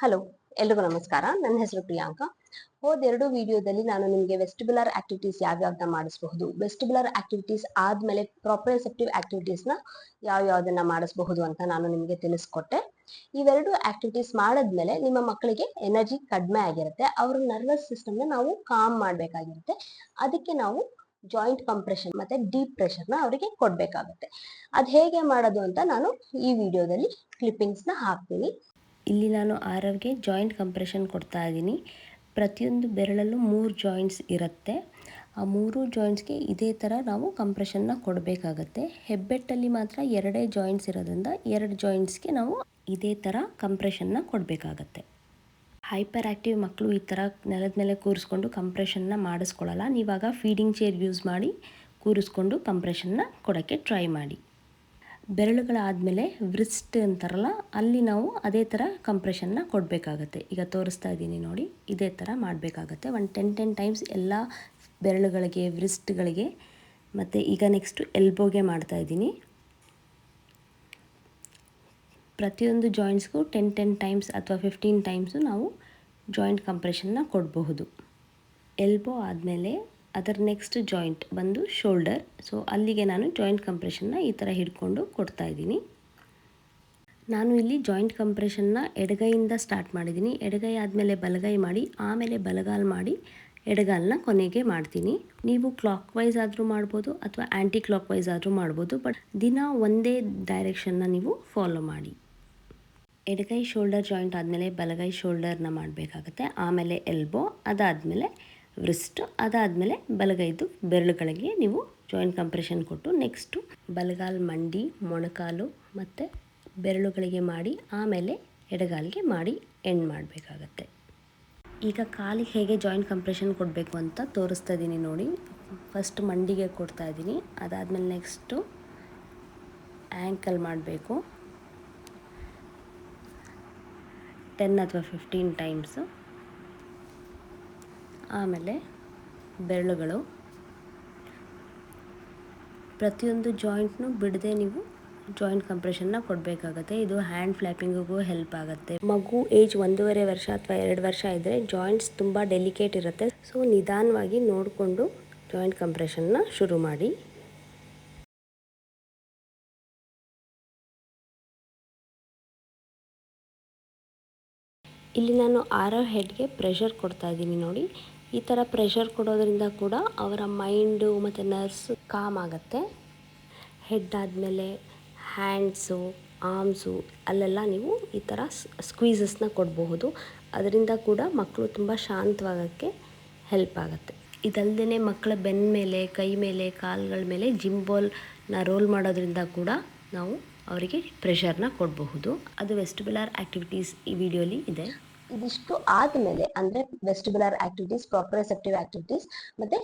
Hello ಎಲ್ರಿಗೂ ನಮಸ್ಕಾರ. ನನ್ನ ಹೆಸರು ಪ್ರಿಯಾಂಕಾ. ಹೋದೆರಡು ವಿಡಿಯೋದಲ್ಲಿ ನಾನು ನಿಮಗೆ ವೆಸ್ಟಿಬುಲರ್ ಆಕ್ಟಿವಿಟೀಸ್ ಯಾವ್ಯಾವ್ದನ್ನ ಮಾಡಿಸಬಹುದು. ವೆಸ್ಟಿಬುಲರ್ ಆಕ್ಟಿವಿಟೀಸ್ ಆದ್ಮೇಲೆ ಪ್ರಾಪ್ರಸೆಪ್ಟಿವ್ ಆಕ್ಟಿವಿಟೀಸ್ನ ಯಾವ ಯಾವ್ದನ್ನ ಮಾಡಿಸಬಹುದು ಅಂತ ನಾನು ನಿಮಗೆ ತಿಳಿಸ್ಕೊಟ್ಟೆ. ಇವೆರಡು ಆಕ್ಟಿವಿಟೀಸ್ ಮಾಡಿದ್ಮೇಲೆ ನಿಮ್ಮ ಮಕ್ಕಳಿಗೆ ಎನರ್ಜಿ ಕಡಿಮೆ ಆಗಿರುತ್ತೆ. ಅವ್ರ ನರ್ವಸ್ ಸಿಸ್ಟಮ್ನ ನಾವು ಕಾಮ್ ಮಾಡಬೇಕಾಗಿರುತ್ತೆ. ಅದಕ್ಕೆ ನಾವು ಜಾಯಿಂಟ್ ಕಂಪ್ರೆಷನ್ ಮತ್ತೆ ಡೀಪ್ ಪ್ರೆಷರ್ನ ಅವರಿಗೆ ಕೊಡ್ಬೇಕಾಗುತ್ತೆ. ಅದ್ ಹೇಗೆ ಮಾಡೋದು ಅಂತ ನಾನು ಈ ವಿಡಿಯೋದಲ್ಲಿ ಕ್ಲಿಪ್ಪಿಂಗ್ಸ್ನ ಹಾಕ್ತೀನಿ. ಇಲ್ಲಿ ನಾನು ಆರವ್ಗೆ ಜಾಯಿಂಟ್ ಕಂಪ್ರೆಷನ್ ಕೊಡ್ತಾ ಇದ್ದೀನಿ. ಪ್ರತಿಯೊಂದು ಬೆರಳಲ್ಲೂ ಮೂರು ಜಾಯಿಂಟ್ಸ್ ಇರುತ್ತೆ. ಆ ಮೂರು ಜಾಯಿಂಟ್ಸ್ಗೆ ಇದೇ ಥರ ನಾವು ಕಂಪ್ರೆಷನ್ನ ಕೊಡಬೇಕಾಗತ್ತೆ. ಹೆಬ್ಬೆಟ್ಟಲ್ಲಿ ಮಾತ್ರ ಎರಡೇ ಜಾಯಿಂಟ್ಸ್ ಇರೋದ್ರಿಂದ ಎರಡು ಜಾಯಿಂಟ್ಸ್ಗೆ ನಾವು ಇದೇ ಥರ ಕಂಪ್ರೆಷನ್ನ ಕೊಡಬೇಕಾಗತ್ತೆ. ಹೈಪರ್ ಆ್ಯಕ್ಟಿವ್ ಮಕ್ಕಳು ಈ ಥರ ನೆಲದ ಮೇಲೆ ಕೂರಿಸ್ಕೊಂಡು ಕಂಪ್ರೆಷನ್ನ ಮಾಡಿಸ್ಕೊಳ್ಳಲ್ಲ. ನೀವಾಗ ಫೀಡಿಂಗ್ ಚೇರ್ ಯೂಸ್ ಮಾಡಿ ಕೂರಿಸ್ಕೊಂಡು ಕಂಪ್ರೆಷನ್ನ ಕೊಡೋಕ್ಕೆ ಟ್ರೈ ಮಾಡಿ. ಬೆರಳುಗಳಾದಮೇಲೆ ವ್ರಿಸ್ಟ್ ಅಂತಾರಲ್ಲ, ಅಲ್ಲಿ ನಾವು ಅದೇ ಥರ ಕಂಪ್ರೆಷನ್ನ ಕೊಡಬೇಕಾಗತ್ತೆ. ಈಗ ತೋರಿಸ್ತಾ ಇದ್ದೀನಿ ನೋಡಿ, ಇದೇ ಥರ ಮಾಡಬೇಕಾಗತ್ತೆ. ಒಂದು ಟೆನ್ ಟೆನ್ ಟೈಮ್ಸ್ ಎಲ್ಲ ಬೆರಳುಗಳಿಗೆ, ವ್ರಿಸ್ಟ್ಗಳಿಗೆ, ಮತ್ತು ಈಗ ನೆಕ್ಸ್ಟು ಎಲ್ಬೋಗೆ ಮಾಡ್ತಾ ಇದ್ದೀನಿ. ಪ್ರತಿಯೊಂದು ಜಾಯಿಂಟ್ಸ್ಗೂ ಟೆನ್ ಟೆನ್ ಟೈಮ್ಸ್ ಅಥವಾ ಫಿಫ್ಟೀನ್ ಟೈಮ್ಸು ನಾವು ಜಾಯಿಂಟ್ ಕಂಪ್ರೆಷನ್ನ ಕೊಡಬಹುದು. ಎಲ್ಬೋ ಆದಮೇಲೆ ಅದರ ನೆಕ್ಸ್ಟ್ ಜಾಯಿಂಟ್ ಬಂದು ಶೋಲ್ಡರ್ ಸೊ ಅಲ್ಲಿಗೆ ನಾನು ಜಾಯಿಂಟ್ ಕಂಪ್ರೆಷನ್ನ ಈ ಥರ ಹಿಡ್ಕೊಂಡು ಕೊಡ್ತಾ ಇದ್ದೀನಿ. ನಾನು ಇಲ್ಲಿ ಜಾಯಿಂಟ್ ಕಂಪ್ರೆಷನ್ನ ಎಡಗೈಯಿಂದ ಸ್ಟಾರ್ಟ್ ಮಾಡಿದ್ದೀನಿ. ಎಡಗೈ ಆದಮೇಲೆ ಬಲಗೈ ಮಾಡಿ, ಆಮೇಲೆ ಬಲಗಾಲ್ ಮಾಡಿ ಎಡಗಾಲನ್ನ ಕೊನೆಗೆ ಮಾಡ್ತೀನಿ. ನೀವು ಕ್ಲಾಕ್ ವೈಸ್ ಆದರೂ ಮಾಡ್ಬೋದು ಅಥವಾ ಆ್ಯಂಟಿ ಕ್ಲಾಕ್ ವೈಸ್ ಆದರೂ ಮಾಡ್ಬೋದು ಬಟ್ ದಿನ ಒಂದೇ ಡೈರೆಕ್ಷನ್ನ ನೀವು ಫಾಲೋ ಮಾಡಿ. ಎಡಗೈ ಶೋಲ್ಡರ್ ಜಾಯಿಂಟ್ ಆದಮೇಲೆ ಬಲಗೈ ಶೋಲ್ಡರ್ನ ಮಾಡಬೇಕಾಗತ್ತೆ. ಆಮೇಲೆ ಎಲ್ಬೋ ಅದಾದಮೇಲೆ ವ್ರಿಸ್ಟ್ ಅದಾದಮೇಲೆ ಬಲಗೈದು ಬೆರಳುಗಳಿಗೆ ನೀವು ಜಾಯಿಂಟ್ ಕಂಪ್ರೆಷನ್ ಕೊಟ್ಟು ನೆಕ್ಸ್ಟು ಬಲಗಾಲ್, ಮಂಡಿ, ಮೊಣಕಾಲು ಮತ್ತು ಬೆರಳುಗಳಿಗೆ ಮಾಡಿ, ಆಮೇಲೆ ಎಡಗಾಲಿಗೆ ಮಾಡಿ ಎಂಡ್ ಮಾಡಬೇಕಾಗತ್ತೆ. ಈಗ ಕಾಲಿಗೆ ಹೇಗೆ ಜಾಯಿಂಟ್ ಕಂಪ್ರೆಷನ್ ಕೊಡಬೇಕು ಅಂತ ತೋರಿಸ್ತಾ ಇದ್ದೀನಿ ನೋಡಿ. ಫಸ್ಟ್ ಮಂಡಿಗೆ ಕೊಡ್ತಾ ಇದ್ದೀನಿ. ಅದಾದಮೇಲೆ ನೆಕ್ಸ್ಟು ಆ್ಯಂಕಲ್ ಮಾಡಬೇಕು. ಟೆನ್ ಅಥವಾ ಫಿಫ್ಟೀನ್ ಟೈಮ್ಸು ಆಮೇಲೆ ಬೆರಳುಗಳು. ಪ್ರತಿಯೊಂದು ಜಾಯಿಂಟ್ನು ಬಿಡದೆ ನೀವು ಜಾಯಿಂಟ್ ಕಂಪ್ರೆಷನ್ನ ಕೊಡಬೇಕಾಗತ್ತೆ. ಇದು ಹ್ಯಾಂಡ್ ಫ್ಲ್ಯಾಪಿಂಗಿಗೂ ಹೆಲ್ಪ್ ಆಗುತ್ತೆ. ಮಗು ಏಜ್ ಒಂದೂವರೆ ವರ್ಷ ಅಥವಾ ಎರಡು ವರ್ಷ ಇದ್ದರೆ ಜಾಯಿಂಟ್ಸ್ ತುಂಬ ಡೆಲಿಕೇಟ್ ಇರುತ್ತೆ. ಸೊ, ನಿಧಾನವಾಗಿ ನೋಡಿಕೊಂಡು ಜಾಯಿಂಟ್ ಕಂಪ್ರೆಷನ್ನ ಶುರು ಮಾಡಿ. ಇಲ್ಲಿ ನಾನು ಆರೋ ಹೆಡ್ಗೆ ಪ್ರೆಷರ್ ಕೊಡ್ತಾ ಇದ್ದೀನಿ ನೋಡಿ. ಈ ಥರ ಪ್ರೆಷರ್ ಕೊಡೋದ್ರಿಂದ ಕೂಡ ಅವರ ಮೈಂಡು ಮತ್ತು ನರ್ಸ್ ಕಾಮ್ ಆಗುತ್ತೆ. ಹೆಡ್ ಆದಮೇಲೆ ಹ್ಯಾಂಡ್ಸು ಆರ್ಮ್ಸು ಅಲ್ಲೆಲ್ಲ ನೀವು ಈ ಥರ ಸ್ಕ್ವೀಸಸ್ನ ಕೊಡಬಹುದು. ಅದರಿಂದ ಕೂಡ ಮಕ್ಕಳು ತುಂಬ ಶಾಂತವಾಗೋಕ್ಕೆ ಹೆಲ್ಪ್ ಆಗುತ್ತೆ. ಇದಲ್ಲದೆ ಮಕ್ಕಳ ಬೆನ್ನ ಮೇಲೆ, ಕೈ ಮೇಲೆ, ಕಾಲುಗಳ ಮೇಲೆ ಜಿಂಬಾಲ್ನ ಬಾಲ್ನ ರೋಲ್ ಮಾಡೋದ್ರಿಂದ ಕೂಡ ನಾವು ಅವರಿಗೆ ಪ್ರೆಷರ್ನ ಕೊಡಬಹುದು. ಅದು ವೆಸ್ಟಿಬುಲರ್ ಆ್ಯಕ್ಟಿವಿಟೀಸ್ ಈ ವಿಡಿಯೋಲಿ ಇದೆ. ಇದಿಷ್ಟು ಆದ್ಮೇಲೆ ಅಂದ್ರೆ ವೆಸ್ಟಿಬುಲರ್ ಆಕ್ಟಿವಿಟೀಸ್ ಪ್ರಾಪ್ರಸೆಪ್ಟಿವ್ ಆಕ್ಟಿವಿಟೀಸ್ ಮತ್ತೆ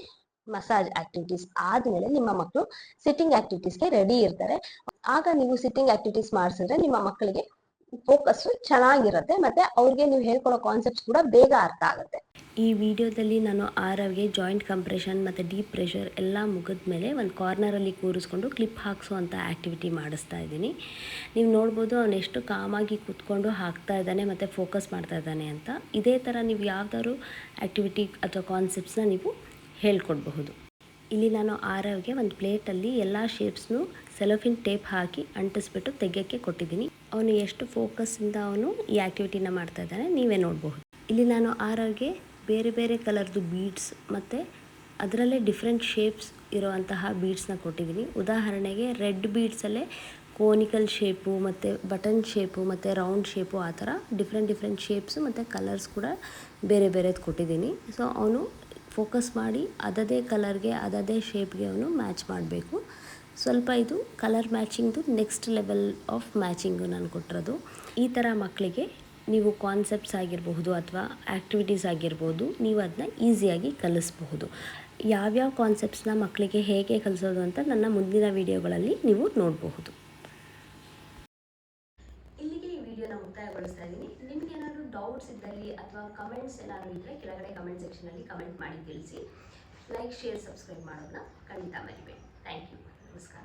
ಮಸಾಜ್ ಆಕ್ಟಿವಿಟೀಸ್ ಆದ್ಮೇಲೆ ನಿಮ್ಮ ಮಕ್ಕಳು ಸಿಟ್ಟಿಂಗ್ ಆಕ್ಟಿವಿಟೀಸ್ಗೆ ರೆಡಿ ಇರ್ತಾರೆ. ಆಗ ನೀವು ಸಿಟ್ಟಿಂಗ್ ಆಕ್ಟಿವಿಟೀಸ್ ಮಾಡಿಸಿದ್ರೆ ನಿಮ್ಮ ಮಕ್ಕಳಿಗೆ ಫೋಕಸ್ ಚೆನ್ನಾಗಿರುತ್ತೆ, ಮತ್ತೆ ಅವ್ರಿಗೆ ನೀವು ಹೇಳ್ಕೊಡೋ ಕಾನ್ಸೆಪ್ಟ್ಸ್ ಕೂಡ ಬೇಗ ಅರ್ಥ ಆಗುತ್ತೆ. ಈ ವಿಡಿಯೋದಲ್ಲಿ ನಾನು ಆರವ್ಗೆ ಜಾಯಿಂಟ್ ಕಂಪ್ರೆಷನ್ ಮತ್ತು ಡೀಪ್ ಪ್ರೆಷರ್ ಎಲ್ಲ ಮುಗಿದ ಮೇಲೆ ಒಂದು ಕಾರ್ನರಲ್ಲಿ ಕೂರಿಸ್ಕೊಂಡು ಕ್ಲಿಪ್ ಹಾಕ್ಸೋ ಅಂಥ ಆ್ಯಕ್ಟಿವಿಟಿ ಮಾಡಿಸ್ತಾ ಇದ್ದೀನಿ. ನೀವು ನೋಡ್ಬೋದು ಅವನು ಕಾಮಾಗಿ ಕೂತ್ಕೊಂಡು ಹಾಕ್ತಾ ಇದ್ದಾನೆ ಮತ್ತು ಫೋಕಸ್ ಮಾಡ್ತಾ ಇದ್ದಾನೆ ಅಂತ. ಇದೇ ಥರ ನೀವು ಯಾವ್ದಾದ್ರು ಆ್ಯಕ್ಟಿವಿಟಿ ಅಥವಾ ಕಾನ್ಸೆಪ್ಟ್ಸ್ನ ನೀವು ಹೇಳ್ಕೊಡ್ಬಹುದು. ಇಲ್ಲಿ ನಾನು ಆರವ್ಗೆ ಒಂದು ಪ್ಲೇಟಲ್ಲಿ ಎಲ್ಲ ಶೇಪ್ಸ್ನು ಸೆಲೋಫಿನ್ ಟೇಪ್ ಹಾಕಿ ಅಂಟಿಸ್ಬಿಟ್ಟು ತೆಗೆಯೋಕ್ಕೆ ಕೊಟ್ಟಿದ್ದೀನಿ. ಅವನು ಎಷ್ಟು ಫೋಕಸಿಂದ ಅವನು ಈ ಆ್ಯಕ್ಟಿವಿಟಿನ ಮಾಡ್ತಾ ಇದ್ದಾನೆ ನೀವೇ ನೋಡಬಹುದು ಇಲ್ಲಿ ನಾನು ಆರವ್ಗೆ ಬೇರೆ ಬೇರೆ ಕಲರ್ದು ಬೀಡ್ಸ್ ಮತ್ತು ಅದರಲ್ಲೇ ಡಿಫ್ರೆಂಟ್ ಶೇಪ್ಸ್ ಇರುವಂತಹ ಬೀಡ್ಸ್ನ ಕೊಟ್ಟಿದ್ದೀನಿ. ಉದಾಹರಣೆಗೆ ರೆಡ್ ಬೀಡ್ಸಲ್ಲೇ ಕೋನಿಕಲ್ ಶೇಪು ಮತ್ತು ಬಟನ್ ಶೇಪು ಮತ್ತು ರೌಂಡ್ ಶೇಪು ಆ ಥರ ಡಿಫ್ರೆಂಟ್ ಡಿಫ್ರೆಂಟ್ ಶೇಪ್ಸು ಮತ್ತು ಕಲರ್ಸ್ ಕೂಡ ಬೇರೆ ಬೇರೆದು ಕೊಟ್ಟಿದ್ದೀನಿ. ಸೊ ಅವನು ಫೋಕಸ್ ಮಾಡಿ ಅದದೇ ಕಲರ್ಗೆ ಅದದೇ ಶೇಪ್ಗೆ ಅವನು ಮ್ಯಾಚ್ ಮಾಡಬೇಕು. ಸ್ವಲ್ಪ ಇದು ಕಲರ್ ಮ್ಯಾಚಿಂಗ್ದು ನೆಕ್ಸ್ಟ್ ಲೆವೆಲ್ ಆಫ್ ಮ್ಯಾಚಿಂಗು ನಾನು ಕೊಟ್ಟಿರೋದು ಈ ಥರ ಮಕ್ಕಳಿಗೆ ನೀವು ಕಾನ್ಸೆಪ್ಟ್ಸ್ ಆಗಿರಬಹುದು ಅಥವಾ ಆ್ಯಕ್ಟಿವಿಟೀಸ್ ಆಗಿರ್ಬೋದು, ನೀವು ಅದನ್ನ ಈಸಿಯಾಗಿ ಕಲಿಸ್ಬಹುದು. ಯಾವ್ಯಾವ ಕಾನ್ಸೆಪ್ಟ್ಸ್ನ ಮಕ್ಕಳಿಗೆ ಹೇಗೆ ಕಲಿಸೋದು ಅಂತ ನನ್ನ ಮುಂದಿನ ವಿಡಿಯೋಗಳಲ್ಲಿ ನೀವು ನೋಡಬಹುದು ಇಲ್ಲಿಗೆ ಈ ವಿಡಿಯೋನ ಮುಕ್ತಾಯಗೊಳಿಸ್ತಾ ಇದ್ದೀನಿ ನಿಮ್ಗೆ ಏನಾದರೂ ಡೌಟ್ಸ್ ಇದ್ದಲ್ಲಿ ಅಥವಾ ಕಮೆಂಟ್ಸ್ ಏನಾದರೂ ಇದ್ದರೆ ಕೆಳಗಡೆ ಕಮೆಂಟ್ ಸೆಕ್ಷನಲ್ಲಿ ಕಮೆಂಟ್ ಮಾಡಿ ತಿಳಿಸಿ. ಲೈಕ್ ಶೇರ್ ಸಬ್ಸ್ಕ್ರೈಬ್ ಮಾಡೋದನ್ನ ಖಂಡಿತ ಮರಿಬೇಡಿ. ಥ್ಯಾಂಕ್ ಯು ನಮಸ್ಕಾರ.